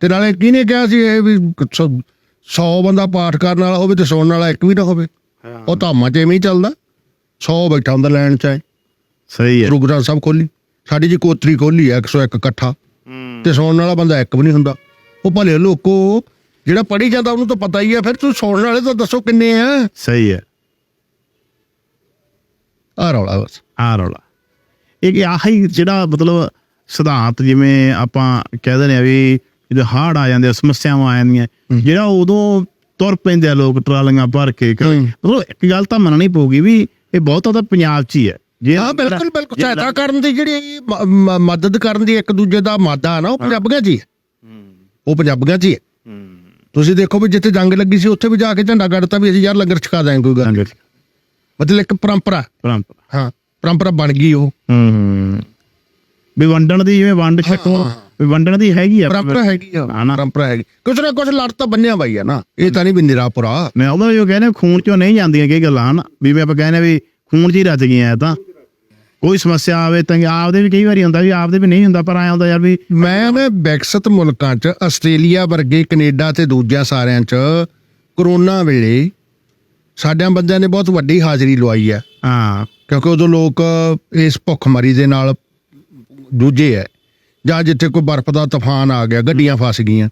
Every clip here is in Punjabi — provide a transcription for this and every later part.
ਤੇ ਨਾਲੇ ਕਿਹਨੇ ਕਿਹਾ ਸੀ ਇਹ ਵੀ 100 ਬੰਦਾ ਪਾਠ ਕਰਨ ਵਾਲਾ ਹੋਵੇ ਤੇ ਸੁਣਨ ਵਾਲਾ ਇੱਕ ਵੀ ਨਾ ਹੋਵੇ? ਉਹ ਧਾਮਾਂ 'ਚ ਐਵੇਂ ਹੀ ਚੱਲਦਾ। 100 ਬੈਠਾ ਹੁੰਦਾ ਲੈਣ 'ਚ ਐ। ਸਹੀ ਹੈ। ਗੁਰੂ ਗ੍ਰੰਥ ਸਾਹਿਬ ਖੋਲੀ। ਸਾਡੀ ਜੀ ਕੋਤਰੀ ਖੋਲੀ ਐ 101 ਇਕੱਠਾ। ਤੇ ਸੁਣਨ ਵਾਲਾ ਬੰਦਾ ਇੱਕ ਵੀ ਨਹੀਂ ਹੁੰਦਾ। ਉਹ ਭਲੇ ਲੋਕੋ ਜਿਹੜਾ ਪੜੀ ਜਾਂਦਾ ਉਹਨੂੰ ਤਾਂ ਪਤਾ ਹੀ ਆ ਫਿਰ ਤੂੰ ਸੁਣਨ ਵਾਲੇ ਤਾਂ ਦੱਸੋ ਕਿੰਨੇ ਆ? ਸਹੀ ਹੈ। ਆ ਰੌਲਾ ਬਸ। ਆ ਰੌਲਾ। ਇਹ ਆਹੀ ਜਿਹੜਾ ਮਤਲਬ ਸਿਧਾਂਤ ਜਿਵੇਂ ਆਪਾਂ ਕਹਿ ਦਿੰਦੇ ਆ ਵੀ ਜਦੋਂ ਹੜ੍ਹ ਆ ਜਾਂਦੇ ਆ ਸਮੱਸਿਆਵਾਂ ਆ ਜਾਂਦੀਆਂ। ਜਿਹੜਾ ਉਦੋਂ ਤੁਰ ਪੈਂਦੇ ਆ ਲੋਕ ਟਰਾਲੀਆਂ ਭਰ ਕੇ। ਮਤਲਬ ਇੱਕ ਗੱਲ ਤਾਂ ਮੰਨਣੀ ਪਊਗੀ ਵੀ ਇਹ ਬਹੁਤਾ ਤਾਂ ਪੰਜਾਬ 'ਚ ਹੀ ਹੈ। ਜੇ ਹਾਂ ਬਿਲਕੁਲ ਬਿਲਕੁਲ। ਸਹਾਇਤਾ ਕਰਨ ਦੀ ਜਿਹੜੀ ਮ- ਮ- ਮਦਦ ਕਰਨ ਦੀ ਇੱਕ ਦੂਜੇ ਦਾ ਮਾਦਾ ਨਾ ਉਹ ਪੰਜਾਬੀਆਂ 'ਚ ਹੀ ਹੈ। ਉਹ ਪੰਜਾਬੀਆਂ 'ਚ ਹੀ ਹੈ। ਤੁਸੀਂ ਦੇਖੋ ਵੀ ਜਿੱਥੇ ਜੰਗ ਲੱਗੀ ਸੀ ਉੱਥੇ ਵੀ ਜਾ ਕੇ ਝੰਡਾ ਗੱਡਤਾ ਵੀ ਅਸੀਂ ਯਾਰ ਲੰਗਰ ਛਕਾ ਦਾਂਗੇ ਕੋਈ ਗੱਲ ਲੰਗਰ ਮਤਲਬ ਇੱਕ ਪਰੰਪਰਾ। ਪਰੰਪਰਾ। ਹਾਂ ਪਰੰਪਰਾ ਬਣ ਗਈ ਉਹ। ਹੂੰ ਵੀ ਵੰਡਣ ਦੀ ਜਿਵੇਂ ਵੰਡ ਛਕੋ ਵੀ ਵੰਡਣ ਦੀ ਹੈਗੀ ਆ। ਪਰੰਪਰਾ ਹੈਗੀ ਆ। ਹਾਂ ਨਾ। ਪਰੰਪਰਾ ਹੈਗੀ। ਕੁਛ ਨਾ ਕੁਛ ਲੜ ਤਾਂ ਬੰਨਿਆ ਬਾਈ ਆ ਨਾ। ਇਹ ਤਾਂ ਨਹੀਂ ਵੀ ਨਿਰਾਪੁਰਾ ਮੈਂ ਉਹਦਾ ਜੋ ਕਹਿੰਦੇ ਖੂਨ ਚੋਂ ਨਹੀਂ ਜਾਂਦੀਆਂ ਕਿ ਗੱਲਾਂ ਹਨ? ਵੀ ਵੀ ਆਪਾਂ ਕਹਿੰਦੇ ਵੀ ਖੂਨ 'ਚ ਹੀ ਰਚ ਗਈਆਂ ਇਹ ਤਾਂ। ਕੋਈ ਸਮੱਸਿਆ ਆਵੇ ਤਾਂ ਆਪਦੇ ਵੀ ਕਈ ਵਾਰੀ ਹੁੰਦਾ ਵੀ ਆਪਦੇ ਵੀ ਨਹੀਂ ਹੁੰਦਾ ਪਰ ਆਇਆ ਹੁੰਦਾ ਯਾਰ ਵੀ ਮੈਂ ਮੈਂ ਵਿਕਸਿਤ ਮੁਲਕਾਂ 'ਚ ਆਸਟ੍ਰੇਲੀਆ ਵਰਗੇ ਕੈਨੇਡਾ ਤੇ ਦੂਜਿਆਂ ਸਾਰਿਆਂ 'ਚ ਕਰੋਨਾ ਵੇਲੇ ਸਾਡਿਆਂ ਬੰਦਿਆਂ ਨੇ ਬਹੁਤ ਵੱਡੀ ਹਾਜ਼ਰੀ ਲਵਾਈ ਹੈ ਹਾਂ। ਕਿਉਂਕਿ ਉਦੋਂ ਲੋਕ ਇਸ ਭੁੱਖਮਰੀ ਦੇ ਨਾਲ ਜੂਝੇ ਹੈ ਜਾਂ ਜਿੱਥੇ ਕੋਈ ਬਰਫ਼ ਦਾ ਤੂਫਾਨ ਆ ਗਿਆ ਗੱਡੀਆਂ ਫਸ ਗਈਆਂ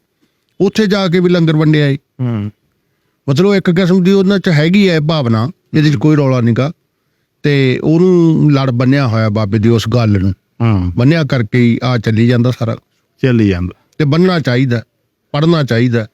ਉੱਥੇ ਜਾ ਕੇ ਵੀ ਲੰਗਰ ਵੰਡਿਆ ਏ। ਹੂੰ। ਮਤਲਬ ਇੱਕ ਕਿਸਮ ਦੀ ਉਹਨਾਂ 'ਚ ਹੈਗੀ ਹੈ ਭਾਵਨਾ ਜਿਹਦੇ 'ਚ ਕੋਈ ਰੌਲਾ ਨਹੀਂਗਾ ਤੇ ਉਹਨੂੰ ਲੜ ਬੰਨਿਆ ਹੋਇਆ ਬਾਬੇ ਦੀ ਉਸ ਗੱਲ ਨੂੰ। ਹਾਂ। ਬੰਨਿਆ ਕਰਕੇ ਹੀ ਆ ਚੱਲੀ ਜਾਂਦਾ ਸਾਰਾ। ਚੱਲੀ ਜਾਂਦਾ। ਤੇ ਬੰਨਣਾ ਚਾਹੀਦਾ ਪੜਨਾ ਚਾਹੀਦਾ।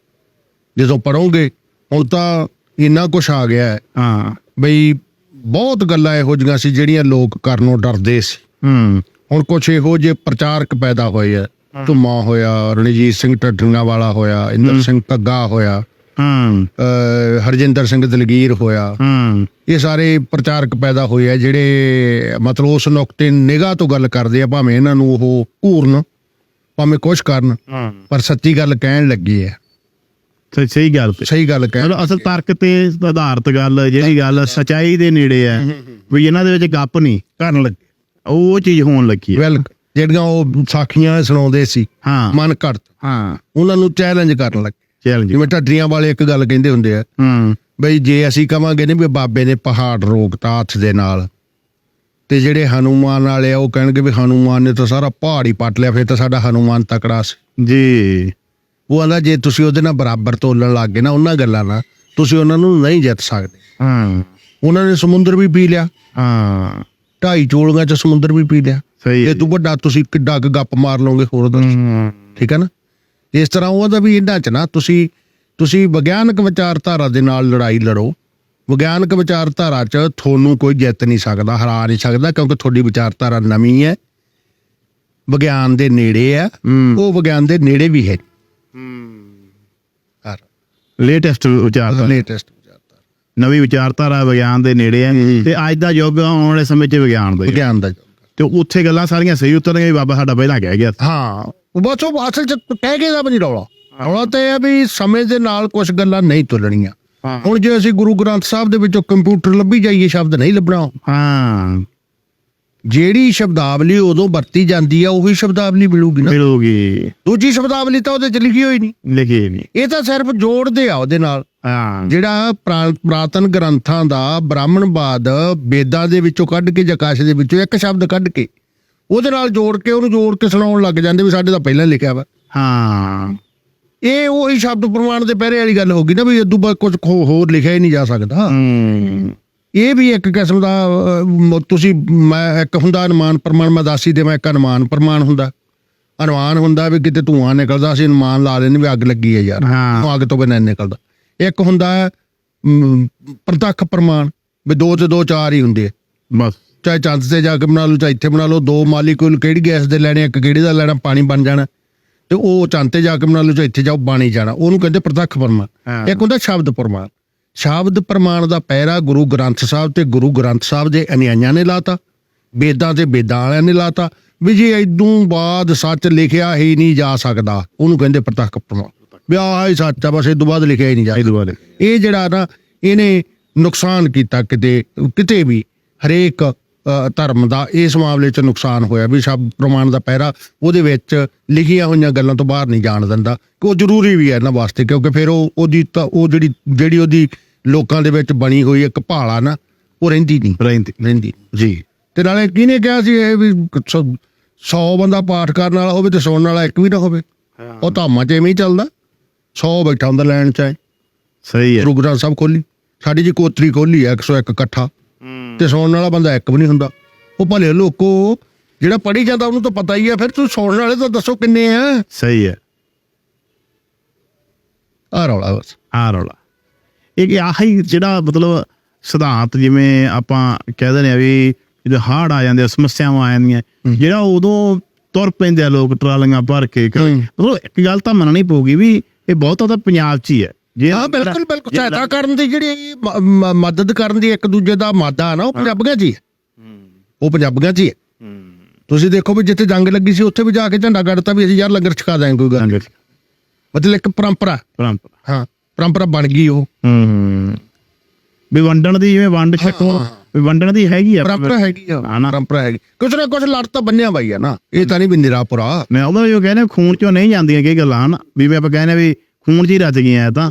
ਜਦੋਂ ਪੜੋਗੇ ਹੁਣ ਤਾਂ ਇੰਨਾ ਕੁਝ ਆ ਗਿਆ ਹੈ। ਹਾਂ। ਬਈ ਬਹੁਤ ਗੱਲਾਂ ਇਹੋ ਜਿਹੀਆਂ ਸੀ ਜਿਹੜੀਆਂ ਲੋਕ ਕਰਨੋਂ ਡਰਦੇ ਸੀ। ਹੂੰ। ਹੁਣ ਕੁਝ ਇਹੋ ਜਿਹੇ ਪ੍ਰਚਾਰਕ ਪੈਦਾ ਹੋਏ ਆ। ਧੁਮਾ ਹੋਇਆ ਰਣਜੀਤ ਸਿੰਘ ਢੱਡੂਆਂ ਵਾਲਾ ਹੋਇਆ ਇੰਦਰ ਸਿੰਘ ਕੱਗਾ ਹੋਇਆ ਹੂੰ। ਅਹ ਹਰਜਿੰਦਰ ਸਿੰਘ ਦਲਗੀਰ ਹੋਇਆ। ਹੂੰ। ਇਹ ਸਾਰੇ ਪ੍ਰਚਾਰਕ ਪੈਦਾ ਹੋਏ ਆ ਜਿਹੜੇ ਮਤਲਬ ਉਸ ਨੁਕਤੇ ਨਿਗਾਹ ਤੋਂ ਗੱਲ ਕਰਦੇ ਆ ਭਾਵੇਂ ਇਹਨਾਂ ਨੂੰ ਉਹ ਘੂਰਨ ਭਾਵੇਂ ਕੁਛ ਕਰਨ ਹਾਂ। ਪਰ ਸੱਚੀ ਗੱਲ ਕਹਿਣ ਲੱਗੇ ਆ। ਤੇ ਸਹੀ ਗੱਲ ਤੇ। ਸਹੀ ਗੱਲ ਕਹਿ ਮਤਲਬ ਅਸਲ ਤਰਕ ਤੇ ਆਧਾਰਿਤ ਗੱਲ ਜਿਹੜੀ ਗੱਲ ਸਚਾਈ ਦੇ ਨੇੜੇ ਹੈ। ਵੀ ਇਹਨਾਂ ਦੇ ਵਿੱਚ ਗੱਪ ਨਹੀਂ ਕਰਨ ਲੱਗੇ। ਉਹ ਚੀਜ਼ ਹੋਣ ਲੱਗੀ ਹੈ ਵੈਲ ਜਿਹੜੀਆਂ ਉਹ ਸਾਖੀਆਂ ਸੁਣਾਉਂਦੇ ਸੀ ਹਾਂ। ਮਨ ਘੜਤ। ਹਾਂ। ਉਹਨਾਂ ਨੂੰ ਚੈਲੰਜ ਕਰਨ ਲੱਗੇ। ਚੈਲੰਜ ਜਿਵੇਂ ਢੱਡਰੀਆਂ ਵਾਲੇ ਇੱਕ ਗੱਲ ਕਹਿੰਦੇ ਹੁੰਦੇ ਆ ਹੂੰ। ਬਈ ਜੇ ਅਸੀਂ ਕਵਾਂਗੇ ਨੇ ਵੀ ਬਾਬੇ ਨੇ ਪਹਾੜ ਰੋਕਤਾ ਹੱਥ ਦੇ ਨਾਲ ਤੇ ਜਿਹੜੇ ਹਨੂਮਾਨ ਵਾਲੇ ਆ ਉਹ ਕਹਿਣਗੇ ਵੀ ਹਨੂਮਾਨ ਨੇ ਤਾਂ ਸਾਰਾ ਪਹਾੜ ਹੀ ਪੱਟ ਲਿਆ ਫਿਰ ਤਾਂ ਸਾਡਾ ਹਨੂਮਾਨ ਤਕੜਾ ਸੀ। ਜੀ। ਉਹ ਆਂਦਾ ਜੇ ਤੁਸੀਂ ਉਹਦੇ ਨਾਲ ਬਰਾਬਰ ਤੋਲਣ ਲੱਗ ਗਏ ਨਾ ਉਹਨਾਂ ਗੱਲਾਂ ਨਾਲ ਤੁਸੀਂ ਉਹਨਾਂ ਨੂੰ ਨਹੀਂ ਜਿੱਤ ਸਕਦੇ। ਹਾਂ। ਉਹਨਾਂ ਨੇ ਸਮੁੰਦਰ ਵੀ ਪੀ ਲਿਆ। ਹਾਂ। ਢਾਈ ਚੋਲੀਆਂ ਚ ਸਮੁੰਦਰ ਵੀ ਪੀ ਲਿਆ। ਸਹੀ ਹੈ ਤੂੰ ਵੱਡਾ ਤੁਸੀਂ ਕਿੱਡਾ ਕੁ ਗੱਪ ਮਾਰ ਲਓਗੇ ਹੋਰ ਦੱਸ ਹੂੰ ਠੀਕ ਹੈ ਨਾ? ਇਸ ਤਰ੍ਹਾਂ ਉਹਦਾ ਵੀ ਇਹਨਾਂ ਚ ਨਾ ਤੁਸੀਂ ਤੁਸੀਂ ਵਿਗਿਆਨਕ ਵਿਚਾਰਧਾਰਾ ਦੇ ਨਾਲ ਲੜਾਈ ਲੜੋ। ਵਿਗਿਆਨਕ ਵਿਚਾਰਧਾਰਾ ਚ ਤੁਹਾਨੂੰ ਕੋਈ ਜਿੱਤ ਨਹੀਂ ਸਕਦਾ ਹਰਾ ਨਹੀਂ ਸਕਦਾ ਕਿਉਂਕਿ ਤੁਹਾਡੀ ਵਿਚਾਰਧਾਰਾ ਨਵੀਂ ਹੈ। ਵਿਗਿਆਨ ਦੇ ਨੇੜੇ ਆ ਹੂੰ। ਉਹ ਵਿਗਿਆਨ ਦੇ ਨੇੜੇ ਵੀ ਹੈ। ਹਰ ਲੇਟੈਸਟ ਵਿਚਾਰਧਾਰਾ ਲੇਟੈਸਟ ਨਵੀਂ ਵਿਚਾਰਧਾਰਾ ਵਿਗਿਆਨ ਦੇ ਨੇੜੇ ਹੈ ਤੇ ਅੱਜ ਦਾ ਯੁੱਗ ਆਉਣ ਵਾਲੇ ਸਮੇਂ 'ਚ ਵਿਗਿਆਨ ਦਾ ਹੀ ਹੈ। ਵਿਗਿਆਨ ਦਾ ਤੇ ਉੱਥੇ ਗੱਲਾਂ ਸਾਰੀਆਂ ਸਹੀ ਉਤਰਨਗੀਆਂ ਵੀ ਬਾਬਾ ਸਾਡਾ ਪਹਿਲਾਂ ਕਹਿ ਗਿਆ ਸੀ। ਹਾਂ ਉਹ ਬਸ ਉਹ ਅਸਲ ਚ ਕਹਿ ਕੇ ਦਾ ਵੀ ਨਹੀਂ ਰੌਲਾ। ਰੌਲਾ ਤਾਂ ਇਹ ਆ ਵੀ ਸਮੇਂ ਦੇ ਨਾਲ ਕੁਝ ਗੱਲਾਂ ਨਹੀਂ ਤੁਲਣੀਆਂ ਹੁਣ ਜੇ ਅਸੀਂ ਗੁਰੂ ਗ੍ਰੰਥ ਸਾਹਿਬ ਦੇ ਵਿੱਚੋਂ ਕੰਪਿਊਟਰ ਲੱਭੀ ਜਾਈਏ ਸ਼ਬਦ ਨਹੀਂ ਲੱਭਣਾ ਹਾਂ। ਜਿਹੜੀ ਸ਼ਬਦਾਵਲੀ ਉਦੋਂ ਵਰਤੀ ਜਾਂਦੀ ਆ ਉਹੀ ਸ਼ਬਦਾਵਲੀ ਮਿਲੂਗੀ ਨਾ। ਮਿਲੂਗੀ। ਦੂਜੀ ਸ਼ਬਦਾਵਲੀ ਤਾਂ ਉਹਦੇ ਚ ਲਿਖੀ ਹੋਈ ਨਹੀਂ। ਲਿਖੀ ਨਹੀਂ। ਇਹ ਤਾਂ ਸਿਰਫ ਜੋੜਦੇ ਆ ਉਹਦੇ ਨਾਲ। ਹਾਂ। ਜਿਹੜਾ ਪ੍ਰਾ- ਪੁਰਾਤਨ ਗ੍ਰੰਥਾਂ ਦਾ ਬ੍ਰਾਹਮਣਵਾਦ ਵੇਦਾਂ ਦੇ ਵਿੱਚੋਂ ਕੱਢ ਕੇ ਜਕਾਸ਼ ਦੇ ਵਿੱਚੋਂ ਇੱਕ ਸ਼ਬਦ ਕੱਢ ਕੇ ਉਹਦੇ ਨਾਲ ਜੋੜ ਕੇ ਉਹਨੂੰ ਜੋੜ ਕੇ ਸੁਣਾਉਣ ਲੱਗ ਜਾਂਦੇ ਵੀ ਸਾਡੇ ਤਾਂ ਪਹਿਲਾਂ ਲਿਖਿਆ ਵਾ। ਹਾਂ। ਇਹ ਉਹੀ ਸ਼ਬਦ ਪ੍ਰਮਾਣ ਦੇ ਪਹਿਰੇ ਵਾਲੀ ਗੱਲ ਹੋ ਗਈ ਨਾ ਵੀ ਇਦੋਂ ਬਾਅਦ ਕੁਝ ਹੋਰ ਲਿਖਿਆ ਹੀ ਨਹੀਂ ਜਾ ਸਕਦਾ। ਹੂੰ। ਇਹ ਵੀ ਇੱਕ ਕਿਸਮ ਦਾ ਤੁਸੀਂ ਮੈਂ ਇੱਕ ਹੁੰਦਾ ਅਨੁਮਾਨ ਪ੍ਰਮਾਣ ਮੈਂ ਦੱਸ ਹੀ ਦੇਵਾਂ ਇੱਕ ਅਨੁਮਾਨ ਪ੍ਰਮਾਣ ਹੁੰਦਾ। ਅਨੁਮਾਨ ਹੁੰਦਾ ਵੀ ਕਿਤੇ ਧੂਆਂ ਨਿਕਲਦਾ ਸੀ ਅਨੁਮਾਨ ਲਾ ਲੈਣੇ ਵੀ ਅੱਗ ਲੱਗੀ ਹੈ ਯਾਰ। ਹਾਂ। ਉਹ ਅੱਗ ਤੋਂ ਬਿਨਾਂ ਨਿਕਲਦਾ। ਇੱਕ ਹੁੰਦਾ ਪ੍ਰਤੱਖ ਪ੍ਰਮਾਣ ਵੀ ਦੋ ਤੇ ਦੋ ਚਾਰ ਹੀ ਹੁੰਦੇ ਆ। ਬਸ। ਚਾਹੇ ਚੰਦ ਤੇ ਜਾ ਕੇ ਬਣਾ ਲਓ ਚਾਹੇ ਇੱਥੇ ਬਣਾ ਲਓ ਦੋ ਮਾਲੀਕੂਲ ਕਿਹੜੀ ਗੈਸ ਦੇ ਲੈਣੇ ਇੱਕ ਕਿਹੜੀ ਦਾ ਲੈਣਾ ਪਾਣੀ ਬਣ ਜਾਣਾ। ਤੇ ਉਹ ਚੰਦ ਤੇ ਜਾ ਕੇ ਬਣਾ ਲਓ ਚਾਹੇ ਇੱਥੇ ਜਾਓ ਬਾਣੀ ਜਾਣਾ। ਉਹਨੂੰ ਕਹਿੰਦੇ ਪ੍ਰਤੱਖ ਪ੍ਰਮਾਣ। ਇੱਕ ਹੁੰਦਾ ਸ਼ਬਦ ਪ੍ਰਮਾਣ। ਸ਼ਬਦ ਪ੍ਰਮਾਣ ਦਾ ਪਹਿਰਾ ਗੁਰੂ ਗ੍ਰੰਥ ਸਾਹਿਬ ਤੇ ਗੁਰੂ ਗ੍ਰੰਥ ਸਾਹਿਬ ਦੇ ਅਨਿਆਈਆਂ ਨੇ ਲਾਤਾ ਵੇਦਾਂ ਤੇ ਵੇਦਾਂ ਵਾਲਿਆਂ ਨੇ ਲਾਤਾ ਵੀ ਜੇ ਇਦੋਂ ਬਾਅਦ ਸੱਚ ਲਿਖਿਆ ਹੀ ਨਹੀਂ ਜਾ ਸਕਦਾ। ਉਹਨੂੰ ਕਹਿੰਦੇ ਪ੍ਰਤੱਖ ਪ੍ਰਮਾਣ। ਵੀ ਆਹ ਹੀ ਸੱਚ ਆ ਬਸ ਇਹ ਤੋਂ ਬਾਅਦ ਲਿਖਿਆ ਹੀ ਨਹੀਂ ਜਾ ਦੁਬਾਰੇ ਇਹ ਜਿਹੜਾ ਨਾ ਇਹਨੇ ਨੁਕਸਾਨ ਕੀਤਾ ਕਿਤੇ ਕਿਤੇ ਵੀ ਹਰੇਕ ਧਰਮ ਦਾ ਇਸ ਮਾਮਲੇ 'ਚ ਨੁਕਸਾਨ ਹੋਇਆ। ਵੀ ਸ਼ਬਦ ਪ੍ਰਮਾਣ ਦਾ ਪਹਿਰਾ ਉਹਦੇ ਵਿੱਚ ਲਿਖੀਆਂ ਹੋਈਆਂ ਗੱਲਾਂ ਤੋਂ ਬਾਹਰ ਨਹੀਂ ਜਾਣ ਦਿੰਦਾ। ਕਿ ਉਹ ਜ਼ਰੂਰੀ ਵੀ ਹੈ ਇਹਨਾਂ ਵਾਸਤੇ ਕਿਉਂਕਿ ਫਿਰ ਉਹ ਉਹਦੀ ਤਾਂ ਉਹ ਜਿਹੜੀ ਜਿਹੜੀ ਉਹਦੀ ਲੋਕਾਂ ਦੇ ਵਿੱਚ ਬਣੀ ਹੋਈ ਇੱਕ ਭਾਲਾ ਨਾ ਉਹ ਰਹਿੰਦੀ ਨਹੀਂ। ਰਹਿੰਦੀ। ਰਹਿੰਦੀ ਜੀ। ਤੇ ਨਾਲੇ ਕਿਹਨੇ ਕਿਹਾ ਸੀ ਇਹ ਵੀ 100 ਬੰਦਾ ਪਾਠ ਕਰਨ ਵਾਲਾ ਹੋਵੇ ਤੇ ਸੁਣਨ ਵਾਲਾ ਇੱਕ ਵੀ ਨਾ ਹੋਵੇ? ਉਹ ਧਾਮਾਂ 'ਚ ਐਵੇਂ ਹੀ ਚੱਲਦਾ। 100 ਬੈਠਾ ਹੁੰਦਾ ਲੈਣ 'ਚ ਸਹੀ ਹੈ। ਗੁਰੂ ਗ੍ਰੰਥ ਸਾਹਿਬ ਖੋਲੀ। ਸਾਡੀ ਜੀ ਕੋਤਰੀ ਖੋਲੀ ਐ 101 ਇਕੱਠਾ। ਤੇ ਸੁਣਨ ਵਾਲਾ ਬੰਦਾ ਇੱਕ ਵੀ ਨਹੀਂ ਹੁੰਦਾ। ਉਹ ਭਲੇ ਲੋਕੋ ਜਿਹੜਾ ਪੜ੍ਹੀ ਜਾਂਦਾ ਉਹਨੂੰ ਤਾਂ ਪਤਾ ਹੀ ਆ ਫਿਰ ਤੂੰ ਸੁਣਨ ਵਾਲੇ ਤਾਂ ਦੱਸੋ ਕਿੰਨੇ ਆ। ਸਹੀ ਹੈ। ਆ ਰੌਲਾ ਬਸ। ਆ ਰੌਲਾ। ਇਹ ਆਹੀ ਜਿਹੜਾ ਮਤਲਬ ਸਿਧਾਂਤ ਜਿਵੇਂ ਆਪਾਂ ਕਹਿ ਦਿੰਦੇ ਆ ਵੀ ਜਦੋਂ ਹੜ੍ਹ ਆ ਜਾਂਦੇ ਆ ਸਮੱਸਿਆਵਾਂ ਆ ਜਾਂਦੀਆਂ ਜਿਹੜਾ ਉਦੋਂ ਤੁਰ ਪੈਂਦੇ ਆ ਲੋਕ ਟਰਾਲੀਆਂ ਭਰ ਕੇ ਹੂੰ। ਮਤਲਬ ਇੱਕ ਗੱਲ ਤਾਂ ਮੰਨਣੀ ਪਊਗੀ ਵੀ ਇਹ ਬਹੁਤਾ ਤਾਂ ਪੰਜਾਬ 'ਚ ਹੀ ਹੈ। ਜੇ ਹਾਂ ਬਿਲਕੁਲ ਬਿਲਕੁਲ। ਸਹਾਇਤਾ ਕਰਨ ਦੀ ਜਿਹੜੀ ਮ- ਮ- ਮਦਦ ਕਰਨ ਦੀ ਇੱਕ ਦੂਜੇ ਦਾ ਮਾਦਾ ਨਾ ਉਹ ਪੰਜਾਬੀਆਂ 'ਚ ਹੀ ਹੈ। ਉਹ ਪੰਜਾਬੀਆਂ 'ਚ ਹੀ ਹੈ। ਤੁਸੀਂ ਦੇਖੋ ਵੀ ਜਿੱਥੇ ਜੰਗ ਲੱਗੀ ਸੀ ਉੱਥੇ ਵੀ ਜਾ ਕੇ ਝੰਡਾ ਗੱਡਤਾ ਵੀ ਅਸੀਂ ਯਾਰ ਲੰਗਰ ਛਕਾ ਦਾਂਗੇ ਕੋਈ ਗੱਲ ਮਤਲਬ ਇੱਕ ਪਰੰਪਰਾ। ਪਰੰਪਰਾ। ਹਾਂ ਪਰੰਪਰਾ ਬਣ ਗਈ ਉਹ। ਹੂੰ ਵੀ ਵੰਡਣ ਦੀ ਜਿਵੇਂ ਵੰਡ ਛਕੋ ਵੀ ਵੰਡਣ ਦੀ ਹੈਗੀ ਆ। ਪਰੰਪਰਾ ਹੈਗੀ ਆ ਹਾਂ ਨਾ। ਪਰੰਪਰਾ ਹੈਗੀ। ਕੁਛ ਨਾ ਕੁਛ ਲੜ ਤਾਂ ਬੰਨਿਆ ਬਾਈ ਆ ਨਾ। ਇਹ ਤਾਂ ਨਹੀਂ ਵੀ ਨਿਰਾਪੁਰਾ ਮੈਂ ਉਹਦਾ ਜੋ ਕਹਿੰਦੇ ਖੂਨ ਚੋਂ ਨਹੀਂ ਜਾਂਦੀਆਂ ਕਿ ਗੱਲਾਂ ਹਨ? ਵੀ ਮੈਂ ਆਪਾਂ ਕਹਿੰਦੇ ਵੀ ਖੂਨ 'ਚ ਹੀ ਰਚ ਗਈਆਂ ਇਹ ਤਾਂ।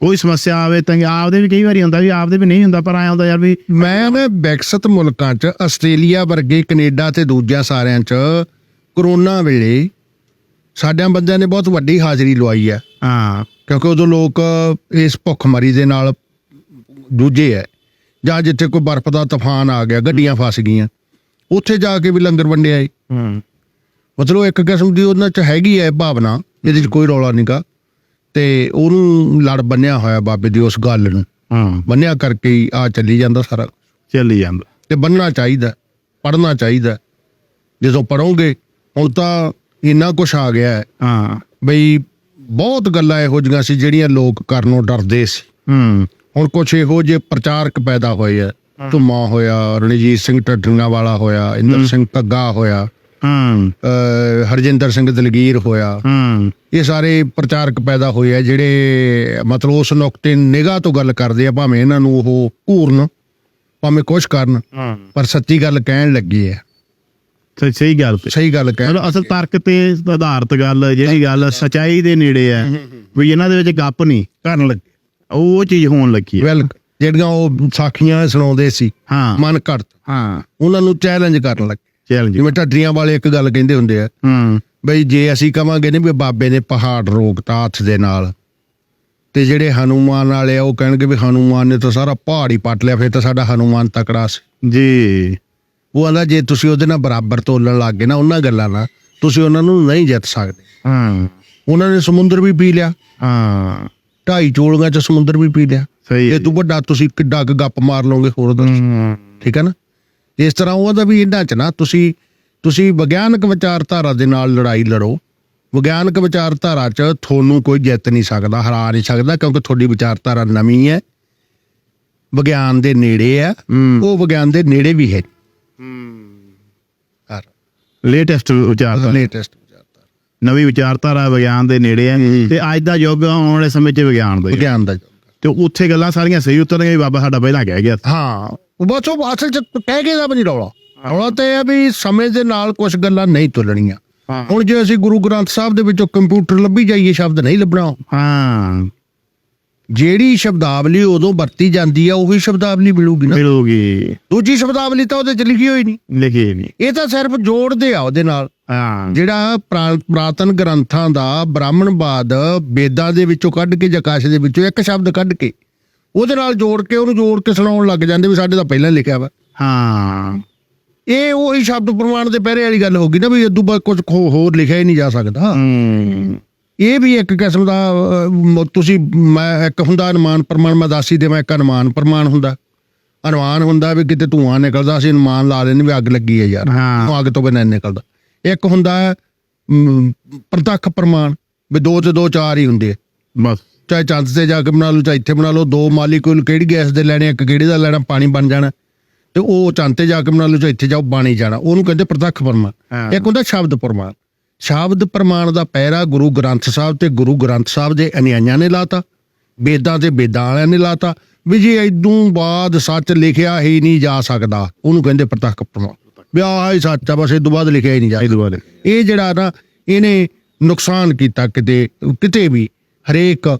ਕੋਈ ਸਮੱਸਿਆ ਆਵੇ ਤਾਂ ਆਪਦੇ ਵੀ ਕਈ ਵਾਰੀ ਹੁੰਦਾ ਵੀ ਆਪਦੇ ਵੀ ਨਹੀਂ ਹੁੰਦਾ ਪਰ ਆਇਆ ਹੁੰਦਾ ਯਾਰ ਵੀ ਮੈਂ ਮੈਂ ਵਿਕਸਿਤ ਮੁਲਕਾਂ 'ਚ ਆਸਟ੍ਰੇਲੀਆ ਵਰਗੇ ਕੈਨੇਡਾ ਤੇ ਦੂਜਿਆਂ ਸਾਰਿਆਂ 'ਚ ਕਰੋਨਾ ਵੇਲੇ ਸਾਡਿਆਂ ਬੰਦਿਆਂ ਨੇ ਬਹੁਤ ਵੱਡੀ ਹਾਜ਼ਰੀ ਲਵਾਈ ਹੈ। ਹਾਂ। ਕਿਉਂਕਿ ਉਦੋਂ ਲੋਕ ਇਸ ਭੁੱਖਮਰੀ ਦੇ ਨਾਲ ਦੂਜੇ ਹੈ। ਜਾਂ ਜਿੱਥੇ ਕੋਈ ਬਰਫ਼ ਦਾ ਤੂਫਾਨ ਆ ਗਿਆ ਗੱਡੀਆਂ ਫਸ ਗਈਆਂ। ਉੱਥੇ ਜਾ ਕੇ ਵੀ ਲੰਗਰ ਵੰਡਿਆ ਏ। ਹੂੰ। ਮਤਲਬ ਇੱਕ ਕਿਸਮ ਦੀ ਉਹਨਾਂ 'ਚ ਹੈਗੀ ਹੈ ਭਾਵਨਾ ਇਹਦੇ 'ਚ ਕੋਈ ਰੌਲਾ ਨਹੀਂਗਾ ਤੇ ਉਹਨੂੰ ਲੜ ਬੰਨਿਆ ਹੋਇਆ ਬਾਬੇ ਦੀ ਉਸ ਗੱਲ ਨੂੰ। ਹਾਂ। ਬੰਨਿਆ ਕਰਕੇ ਹੀ ਆ ਚੱਲੀ ਜਾਂਦਾ ਸਾਰਾ। ਚੱਲੀ ਜਾਂਦਾ। ਤੇ ਬੰਨਣਾ ਚਾਹੀਦਾ ਪੜਨਾ ਚਾਹੀਦਾ। ਜਦੋਂ ਪੜੋਗੇ ਹੁਣ ਤਾਂ ਇੰਨਾ ਕੁਝ ਆ ਗਿਆ ਹੈ। ਹਾਂ। ਬਈ ਬਹੁਤ ਗੱਲਾਂ ਇਹੋ ਜਿਹੀਆਂ ਸੀ ਜਿਹੜੀਆਂ ਲੋਕ ਕਰਨੋਂ ਡਰਦੇ ਸੀ। ਹੂੰ। ਹੁਣ ਕੁਝ ਇਹੋ ਜਿਹੇ ਪ੍ਰਚਾਰਕ ਪੈਦਾ ਹੋਏ ਆ। ਧੁਮਾ ਹੋਇਆ ਰਣਜੀਤ ਸਿੰਘ ਢੱਡਰੀਆਂ ਵਾਲਾ ਹੋਇਆ ਇੰਦਰ ਸਿੰਘ ਕੱਗਾ ਹੋਇਆ। ਹੂੰ। ਹਰਜਿੰਦਰ ਸਿੰਘ ਦਲਗੀਰ ਹੋਇਆ। ਹੂੰ। ਇਹ ਸਾਰੇ ਪ੍ਰਚਾਰਕ ਪੈਦਾ ਹੋਏ ਆ ਜਿਹੜੇ ਮਤਲਬ ਉਸ ਨੁਕਤੇ ਨਿਗਾਹ ਤੋਂ ਗੱਲ ਕਰਦੇ ਆ ਭਾਵੇਂ ਇਹਨਾਂ ਨੂੰ ਉਹ ਘੂਰਨ ਭਾਵੇਂ ਕੁਛ ਕਰਨ ਪਰ ਸੱਚੀ ਗੱਲ ਕਹਿਣ ਲੱਗੇ ਆ। ਸਹੀ ਗੱਲ ਤੇ। ਸਹੀ ਗੱਲ ਕਹਿ ਮਤਲਬ ਅਸਲ ਤਰਕ ਤੇ ਆਧਾਰਿਤ ਗੱਲ ਜਿਹੜੀ ਗੱਲ ਸਚਾਈ ਦੇ ਨੇੜੇ ਹੈ ਵੀ ਇਹਨਾਂ ਦੇ ਵਿੱਚ ਗੱਪ ਨਹੀਂ ਕਰਨ ਲੱਗੇ। ਉਹ ਚੀਜ਼ ਹੋਣ ਲੱਗੀ ਹੈ ਵੈਲ ਜਿਹੜੀਆਂ ਉਹ ਸਾਖੀਆਂ ਸੁਣਾਉਂਦੇ ਸੀ ਹਾਂ। ਮਨ ਘੜਤ ਹਾਂ। ਉਹਨਾਂ ਨੂੰ ਚੈਲੰਜ ਕਰਨ ਲੱਗੇ। ਚੈਲੰਜ ਜਿਵੇਂ ਢੱਡਰੀਆਂ ਵਾਲੇ ਇੱਕ ਗੱਲ ਕਹਿੰਦੇ ਹੁੰਦੇ ਆ। ਹੂੰ। ਬਈ ਜੇ ਅਸੀਂ ਕਵਾਂਗੇ ਨੇ ਵੀ ਬਾਬੇ ਨੇ ਪਹਾੜ ਰੋਕਤਾ ਹੱਥ ਦੇ ਨਾਲ ਤੇ ਜਿਹੜੇ ਹਨੂਮਾਨ ਵਾਲੇ ਆ ਉਹ ਕਹਿਣਗੇ ਵੀ ਹਨੂਮਾਨ ਨੇ ਤਾਂ ਸਾਰਾ ਪਹਾੜ ਹੀ ਪੱਟ ਲਿਆ ਫਿਰ ਤਾਂ ਸਾਡਾ ਹਨੂਮਾਨ ਤਕੜਾ ਸੀ। ਜੀ। ਉਹ ਆਂਦਾ ਜੇ ਤੁਸੀਂ ਉਹਦੇ ਨਾਲ ਬਰਾਬਰ ਤੋਲਣ ਲੱਗ ਗਏ ਨਾ ਉਹਨਾਂ ਗੱਲਾਂ ਨਾਲ ਤੁਸੀਂ ਉਹਨਾਂ ਨੂੰ ਨਹੀਂ ਜਿੱਤ ਸਕਦੇ। ਹਾਂ। ਉਹਨਾਂ ਨੇ ਸਮੁੰਦਰ ਵੀ ਪੀ ਲਿਆ। ਹਾਂ। ਢਾਈ ਚੋਲੀਆਂ ਚ ਸਮੁੰਦਰ ਵੀ ਪੀ ਲਿਆ। ਸਹੀ ਇਹ ਤੂੰ ਵੱਡਾ ਤੁਸੀਂ ਕਿੱਡਾ ਗੱਪ ਮਾਰ ਲਓਗੇ ਹੋਰ ਦੱਸ ਠੀਕ ਹੈ ਨਾ? ਇਸ ਤਰ੍ਹਾਂ ਉਹਦਾ ਵੀ ਇਹਨਾਂ ਚ ਨਾ ਤੁਸੀਂ ਤੁਸੀਂ ਵਿਗਿਆਨਕ ਵਿਚਾਰਧਾਰਾ ਦੇ ਨਾਲ ਲੜਾਈ ਲੜੋ। ਵਿਗਿਆਨਕ ਵਿਚਾਰਧਾਰਾ ਚ ਤੁਹਾਨੂੰ ਕੋਈ ਜਿੱਤ ਨਹੀਂ ਸਕਦਾ ਹਰਾ ਨਹੀਂ ਸਕਦਾ ਕਿਉਂਕਿ ਤੁਹਾਡੀ ਵਿਚਾਰਧਾਰਾ ਨਵੀਂ ਹੈ। ਵਿਗਿਆਨ ਦੇ ਨੇੜੇ ਹੂੰ। ਉਹ ਵਿਗਿਆਨ ਦੇ ਨੇੜੇ ਵੀ ਹੈ। ਲੇਟੈਸਟ ਵਿਚਾਰਧਾਰਾ। ਲੇਟੈਸਟ ਵਿਚਾਰਧਾਰਾ। ਨਵੀਂ ਵਿਚਾਰਧਾਰਾ ਵਿਗਿਆਨ ਦੇ ਨੇੜੇ ਹੈ। ਤੇ ਅੱਜ ਦਾ ਯੁੱਗ ਆਉਣ ਵਾਲੇ ਸਮੇਂ 'ਚ ਵਿਗਿਆਨ ਦਾ। ਵਿਗਿਆਨ ਦਾ। ਤੇ ਉੱਥੇ ਗੱਲਾਂ ਸਾਰੀਆਂ ਸਹੀ ਉਤਰਨਗੀਆਂ ਬਾਬਾ ਸਾਡਾ ਪਹਿਲਾਂ ਕਹਿ ਗਿਆ। ਹਾਂ। ਬਸ ਉਹ ਅਸਲ ਚ ਕਹਿ ਕੇ ਦਾ ਵੀ ਨਹੀਂ ਰੌਲਾ। ਰੌਲਾ ਤੇ ਇਹ ਆ ਵੀ ਸਮੇਂ ਦੇ ਨਾਲ ਕੁਝ ਗੱਲਾਂ ਨਹੀਂ ਤੁਲਣੀਆਂ ਹੁਣ ਜੇ ਅਸੀਂ ਗੁਰੂ ਗ੍ਰੰਥ ਸਾਹਿਬ ਦੇ ਵਿੱਚੋਂ ਕੰਪਿਊਟਰ ਲੱਭੀ ਜਾਈਏ ਸ਼ਬਦ ਨਹੀਂ ਲੱਭਣਾ। ਹਾਂ। ਜਿਹੜੀ ਸ਼ਬਦਾਵਲੀ ਉਦੋਂ ਵਰਤੀ ਜਾਂਦੀ ਆ ਉਹੀ ਸ਼ਬਦਾਵਲੀ ਮਿਲੂਗੀ ਨਾ। ਮਿਲੂਗੀ। ਦੂਜੀ ਸ਼ਬਦਾਵਲੀ ਤਾਂ ਉਹਦੇ ਚ ਲਿਖੀ ਹੋਈ ਨਹੀਂ। ਲਿਖੀ ਨਹੀਂ। ਇਹ ਤਾਂ ਸਿਰਫ ਜੋੜਦੇ ਆ ਉਹਦੇ ਨਾਲ। ਹਾਂ। ਜਿਹੜਾ ਪ੍ਰਾ- ਪ੍ਰਾਤਨ ਗ੍ਰੰਥਾਂ ਦਾ ਬ੍ਰਾਹਮਣਵਾਦ ਵੇਦਾਂ ਦੇ ਵਿੱਚੋਂ ਕੱਢ ਕੇ ਜਕਾਸ਼ ਦੇ ਵਿੱਚੋਂ ਇੱਕ ਸ਼ਬਦ ਕੱਢ ਕੇ ਉਹਦੇ ਨਾਲ ਜੋੜ ਕੇ ਉਹਨੂੰ ਜੋੜ ਕੇ ਸੁਣਾਉਣ ਲੱਗ ਜਾਂਦੇ ਵੀ ਸਾਡੇ ਤਾਂ ਪਹਿਲਾਂ ਲਿਖਿਆ ਵਾ। ਹਾਂ। ਇਹ ਉਹੀ ਸ਼ਬਦ ਪ੍ਰਮਾਣ ਦੇ ਪਹਿਰੇ ਵਾਲੀ ਗੱਲ ਹੋ ਗਈ ਨਾ ਵੀ ਇਦੋਂ ਬਾਅਦ ਕੁਝ ਹੋਰ ਲਿਖਿਆ ਹੀ ਨਹੀਂ ਜਾ ਸਕਦਾ। ਹੂੰ। ਇਹ ਵੀ ਇੱਕ ਕਿਸਮ ਦਾ ਮ- ਤੁਸੀਂ ਮੈਂ ਇੱਕ ਹੁੰਦਾ ਅਨੁਮਾਨ ਪ੍ਰਮਾਣ ਮੈਂ ਦੱਸ ਹੀ ਦੇਵਾਂ ਇੱਕ ਅਨੁਮਾਨ ਪ੍ਰਮਾਣ ਹੁੰਦਾ। ਅਨੁਮਾਨ ਹੁੰਦਾ ਵੀ ਕਿਤੇ ਧੂਆਂ ਨਿਕਲਦਾ ਸੀ ਅਨੁਮਾਨ ਲਾ ਲੈਣ ਵੀ ਅੱਗ ਲੱਗੀ ਹੈ ਯਾਰ। ਹਾਂ। ਉਹ ਅੱਗ ਤੋਂ ਬਿਨਾਂ ਨਿਕਲਦਾ। ਇੱਕ ਹੁੰਦਾ ਮ, ਪ੍ਰਤੱਖ ਪ੍ਰਮਾਣ ਵੀ ਦੋ ਤੇ ਦੋ ਚਾਰ ਹੀ ਹੁੰਦੇ ਬਸ। ਚਾਹੇ ਚੰਦ ਤੇ ਜਾ ਕੇ ਬਣਾ ਲਓ ਚਾਹੇ ਇੱਥੇ ਬਣਾ ਲਓ ਦੋ ਮਾਲੀਕੂਲ ਕਿਹੜੀ ਗੈਸ ਦੇ ਲੈਣੇ ਇੱਕ ਕਿਹੜੀ ਦਾ ਲੈਣਾ ਪਾਣੀ ਬਣ ਜਾਣਾ। ਤੇ ਉਹ ਚੰਦ ਤੇ ਜਾ ਕੇ ਬਣਾ ਲਓ ਚਾਹੇ ਇੱਥੇ ਜਾਓ ਬਣ ਜਾਣਾ। ਉਹਨੂੰ ਕਹਿੰਦੇ ਪ੍ਰਤੱਖ ਪ੍ਰਮਾਣ ਹਾਂ। ਇੱਕ ਹੁੰਦਾ ਸ਼ਬਦ ਪ੍ਰਮਾਣ ਸ਼ਬਦ ਪ੍ਰਮਾਣ ਦਾ ਪਹਿਰਾ ਗੁਰੂ ਗ੍ਰੰਥ ਸਾਹਿਬ ਤੇ ਗੁਰੂ ਗ੍ਰੰਥ ਸਾਹਿਬ ਦੇ ਅਨਿਆਈਆਂ ਨੇ ਲਾਤਾ। ਵੇਦਾਂ ਤੇ ਵੇਦਾਂ ਵਾਲਿਆਂ ਨੇ ਲਾਤਾ। ਵੀ ਜੇ ਇਦੋਂ ਬਾਅਦ ਸੱਚ ਲਿਖਿਆ ਹੀ ਨਹੀਂ ਜਾ ਸਕਦਾ। ਉਹਨੂੰ ਕਹਿੰਦੇ ਪ੍ਰਤੱਖ ਪ੍ਰਮਾਣ ਵੀ ਆਹ ਹੀ ਸੱਚ ਆ ਬਸ ਇਹ ਤੋਂ ਬਾਅਦ ਲਿਖਿਆ ਹੀ ਨਹੀਂ ਜਾ ਦੁਬਾਰੇ ਇਹ ਜਿਹੜਾ ਨਾ ਇਹਨੇ ਨੁਕਸਾਨ ਕੀਤਾ ਕਿਤੇ ਕਿਤੇ ਵੀ। ਹਰੇਕ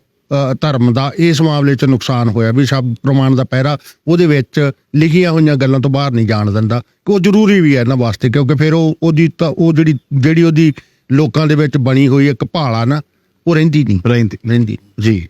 ਧਰਮ ਦਾ ਇਸ ਮਾਮਲੇ 'ਚ ਨੁਕਸਾਨ ਹੋਇਆ ਵੀ ਸ਼ਬਦ ਪ੍ਰਮਾਣ ਦਾ ਪਹਿਰਾ ਉਹਦੇ ਵਿੱਚ ਲਿਖੀਆਂ ਹੋਈਆਂ ਗੱਲਾਂ ਤੋਂ ਬਾਹਰ ਨਹੀਂ ਜਾਣ ਦਿੰਦਾ ਕਿ ਉਹ ਜ਼ਰੂਰੀ ਵੀ ਹੈ ਇਹਨਾਂ ਵਾਸਤੇ ਕਿਉਂਕਿ ਫਿਰ ਉਹ ਉਹਦੀ ਤਾਂ ਉਹ ਜਿਹੜੀ ਜਿਹੜੀ ਉਹਦੀ ਲੋਕਾਂ ਦੇ ਵਿੱਚ ਬਣੀ ਹੋਈ ਇੱਕ ਭਾਲਾ ਨਾ ਉਹ ਰਹਿੰਦੀ ਨਹੀਂ। ਰਹਿੰਦੀ। ਰਹਿੰਦੀ ਜੀ।